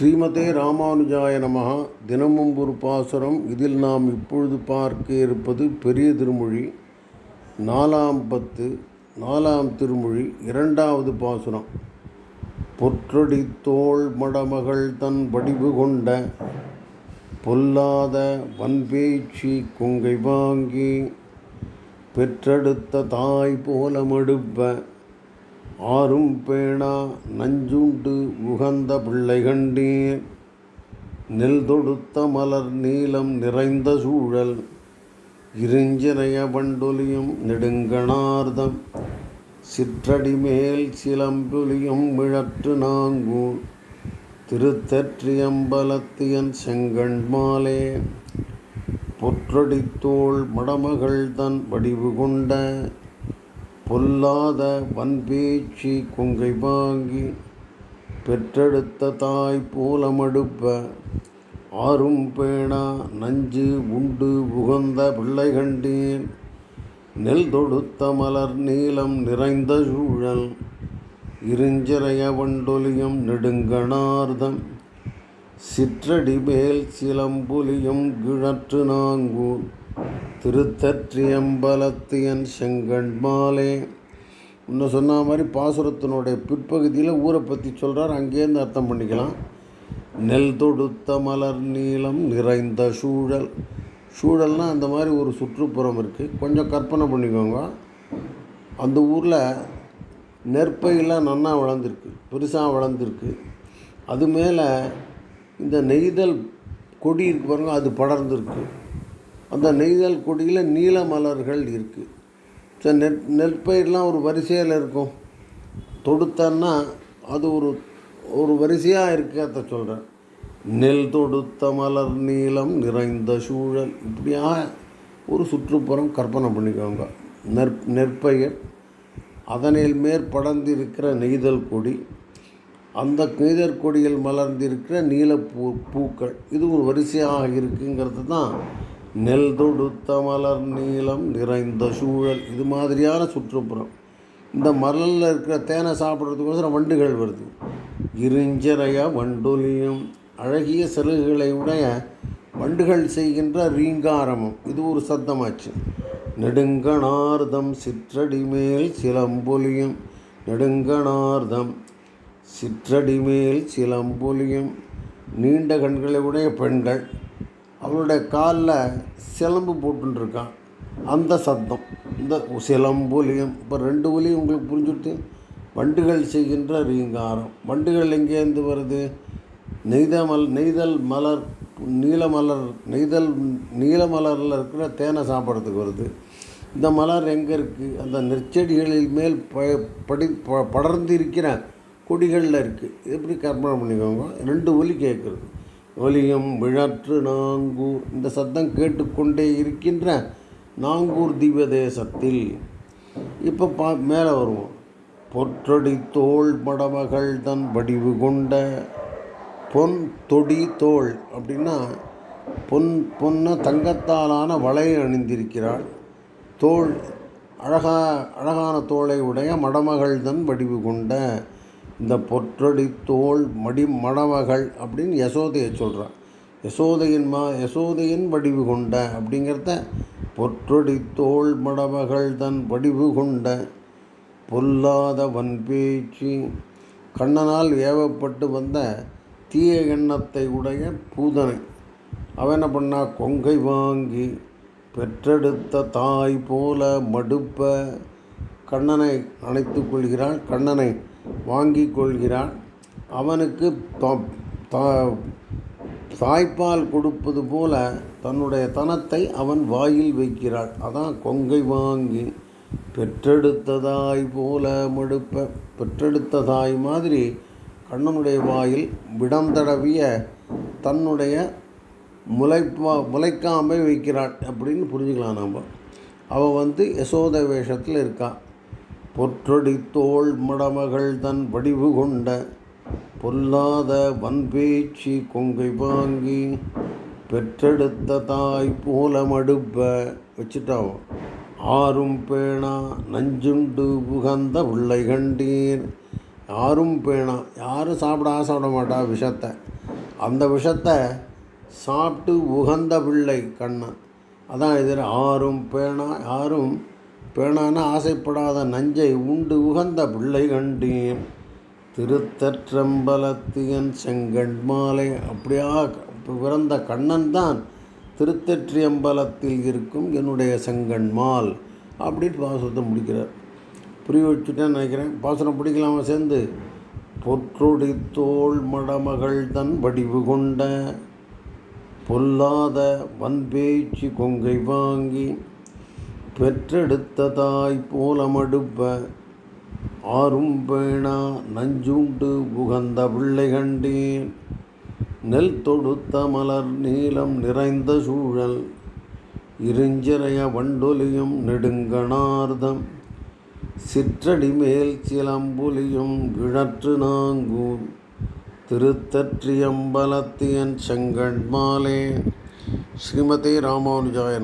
ஸ்ரீமதே ராமானுஜாய நமகா தினமும் ஒரு பாசுரம். இதில் நாம் இப்பொழுது பார்க்க இருப்பது பெரிய திருமொழி. நாலாம் பத்து நாலாம் திருமொழி இரண்டாவது பாசுரம். பொற்றொடி தோள் மடமகள் தன் வடிவு கொண்ட பொல்லாத வன்பேச்சி கொங்கை வாங்கி பெற்றெடுத்த தாய் போல மடுப்ப ஆறும் பேணா நஞ்சுண்டு உகந்த பிள்ளை கண்டீர். நெல் தொடுத்த மலர் நீலம் நிறைந்த சூழல். இருஞ்சிறைய பண்டொலியும் நெடுங்கணார்தம். சிற்றடி மேல் சிலம்புலியும் விழற்று நாங்கூர். திருத்தற்றியம்பலத்தியன் செங்கண் மாலே. பொற்றடித்தோள் மடமகள் தன் வடிவு கொண்ட பொல்லாத வன்பேச்சி கொங்கை வாங்கி பெற்றெடுத்த தாய் போலமடுப்ப ஆறும் பேணா நஞ்சு உண்டு உகந்த பிள்ளை கண்டேன். நெல் தொடுத்த மலர் நீளம் நிறைந்த சூழல் இருஞ்சிறைய வண்டொலியும் நெடுங்கணார்தம். சிற்றடி மேல் சிலம்புலியும் கிழற்று நாங்கூர் திருத்தற்றியம்பலத்தியன் செங்கண் மாலே இன்னும் சொன்ன மாதிரி பாசுரத்தினுடைய பிற்பகுதியில் ஊரை பற்றி சொல்கிறார் அங்கேருந்து அர்த்தம் பண்ணிக்கலாம். நெல் தொடுத்த மலர் நீளம் நிறைந்த சூழல். சூழல்னால் அந்த மாதிரி ஒரு சுற்றுப்புறம் இருக்குது கொஞ்சம் கற்பனை பண்ணிக்கோங்க. அந்த ஊரில் நெற்பயிலாம் நன்னா வளர்ந்துருக்கு. பெருசாக வளர்ந்துருக்கு. அது மேலே இந்த நெய்தல் கொடி இருக்கு பாருங்கள் அது படர்ந்துருக்கு. அந்த நெய்தல் கொடியில் நீல மலர்கள் இருக்குது ஸோ நெற் நெற்பயிரெலாம் ஒரு வரிசையில் இருக்கும். தொடுத்தன்னா அது ஒரு ஒரு வரிசையாக இருக்கிறத சொல்கிறேன் நெல் தொடுத்த மலர் நீளம் நிறைந்த சூழல். இப்படியாக ஒரு சுற்றுப்புறம் கற்பனை பண்ணிக்கோங்க. நெற் நெற்பயிர் அதனில் மேற்படர்ந்திருக்கிற நெய்தல் கொடி அந்த நெய்தல் கொடியில் மலர்ந்திருக்கிற நீலப்பூ பூக்கள். இது ஒரு வரிசையாக இருக்குங்கிறது தான் நெல் தொடுத்த மலர் நீளம் நிறைந்த சூழல். இது மாதிரியான சுற்றுப்புறம். இந்த மரலில் இருக்கிற தேனை சாப்பிட்றதுக்கோசரம் வண்டுகள் வருது. இருஞ்சரைய வண்டொலியும் அழகிய சிறகுகளை உடைய வண்டுகள் செய்கின்ற ரீங்காரமும். இது ஒரு சத்தமாச்சு. நெடுங்கணார்தம் சிற்றடி மேல் சிலம்பொலியும் நெடுங்கணார்தம் சிற்றடி மேல் சிலம்பொலியும். நீண்ட கண்களை உடைய பெண்கள் அவளுடைய காலில் சிலம்பு போட்டுருக்கான். அந்த சத்தம் இந்த சிலம்பு சிலம்பொலியும் இப்போ ரெண்டு ஒலியும் உங்களுக்கு புரிஞ்சுட்டு வண்டுகள் செய்கின்ற ரீங்காரம். வண்டுகள் எங்கேருந்து வருது? நெய்தமல் நெய்தல் மலர் நீல மலர் நெய்தல் நீல மலரில் இருக்கிற தேனை சாப்பிட்றதுக்கு வருது. இந்த மலர் எங்கே இருக்குது அந்த நெற்செடிகளில் மேல் ப படி ப படர்ந்து இருக்கிற கொடிகளில் இருக்குது எப்படி கற்பனை பண்ணிக்கோங்க? ரெண்டு ஒலி கேட்குறது ஒலியும் விழற்று நாங்கூர். இந்த சத்தம் கேட்டுக்கொண்டே இருக்கின்ற நாங்கூர் திவ்ய தேசத்தில் இப்போ பா மேலே வருவோம். பொற்றொடி தோள் மடமகள் தன் வடிவு கொண்ட பொன் தொடி தோல் அப்படின்னா பொன் பொன்ன தங்கத்தாலான வளையை அணிந்திருக்கிறாள். தோள் அழகா அழகான தோளை உடைய மடமகள் தன் வடிவு கொண்ட இந்த பொற்றடி தோல் மடி மணமகள் அப்படின்னு யசோதையை சொல்கிறான் யசோதையின் மா யசோதையின் வடிவு கொண்ட அப்படிங்கிறத பொற்றொடி தோல் மடமகள் தன் வடிவு கொண்ட பொல்லாத வன்பேச்சு. கண்ணனால் ஏவப்பட்டு வந்த தீய எண்ணத்தை உடைய பூதனை. அவன் என்ன பண்ணா? கொங்கை வாங்கி பெற்றெடுத்த தாய் போல மடுப்ப கண்ணனை அணைத்து கொள்கிறான். கண்ணனை வாங்கி கொள்கிறான். அவனுக்கு தாய்ப்பால் கொடுப்பது போல தன்னுடைய தனத்தை அவன் வாயில் வைக்கிறாள். அதான் கொங்கை வாங்கி பெற்றெடுத்ததாய் போல மடுப்ப பெற்றெடுத்ததாய் மாதிரி கண்ணனுடைய வாயில் விடம் தடவிய தன்னுடைய முளைப்பா முளைக்காமை வைக்கிறாள் அப்படின்னு புரிஞ்சுக்கலாம் நம்ம அவள் வந்து யசோத வேஷத்தில் இருக்கான் பொற்றொடித்தோள் மடமகள் தன் வடிவு கொண்ட பொல்லாத வன்பேச்சி கொங்கை வாங்கி பெற்றெடுத்த தாய் போல மடுப்ப வச்சுட்டாவோ? ஆறும் பேணா நஞ்சுண்டு புகந்த பிள்ளை கண்டீர். யாரும் பேணா. யாரும் சாப்பிட ஆசைப்பட மாட்டா விஷத்தை. அந்த விஷத்தை சாப்பிட்டு உகந்த பிள்ளை கண்ணன். அதான் இதில் ஆறும் பேணா. யாரும் பேணான ஆசைப்படாத நஞ்சை உண்டு உகந்த பிள்ளை கண்டேன். திருத்தற்றம்பலத்தியன் செங்கண் மாலை. அப்படியா பிறந்த கண்ணன் தான் திருத்தற்றியம்பலத்தில் இருக்கும் என்னுடைய செங்கண்மால் அப்படின்னு பாசுரத்தை முடிக்கிறார். புரிய வச்சுட்டேன்னு நினைக்கிறேன். பாசுரம் பிடிக்கலாமா சேர்ந்து? பொற்றொடி தோள் மடமகள் தன் வடிவு கொண்ட பொல்லாத வன்பேச்சு கொங்கை வாங்கி பெற்றெடுத்த தாய் போலமடுப்ப ஆறும் பேணா நஞ்சுண்டு புகந்த பிள்ளை கண்டேன். நெல் தொடுத்த மலர் நீளம் நிறைந்த சூழல் இருஞ்சிறைய வண்டொலியும் நெடுங்கணார்தம். சிற்றடி மேல் சிலம்புலியும் கிழற்று நாங்கூர் திருத்தற்றியம்பலத்தியன் செங்கண் மாலே ஸ்ரீமதி ராமானுஜாய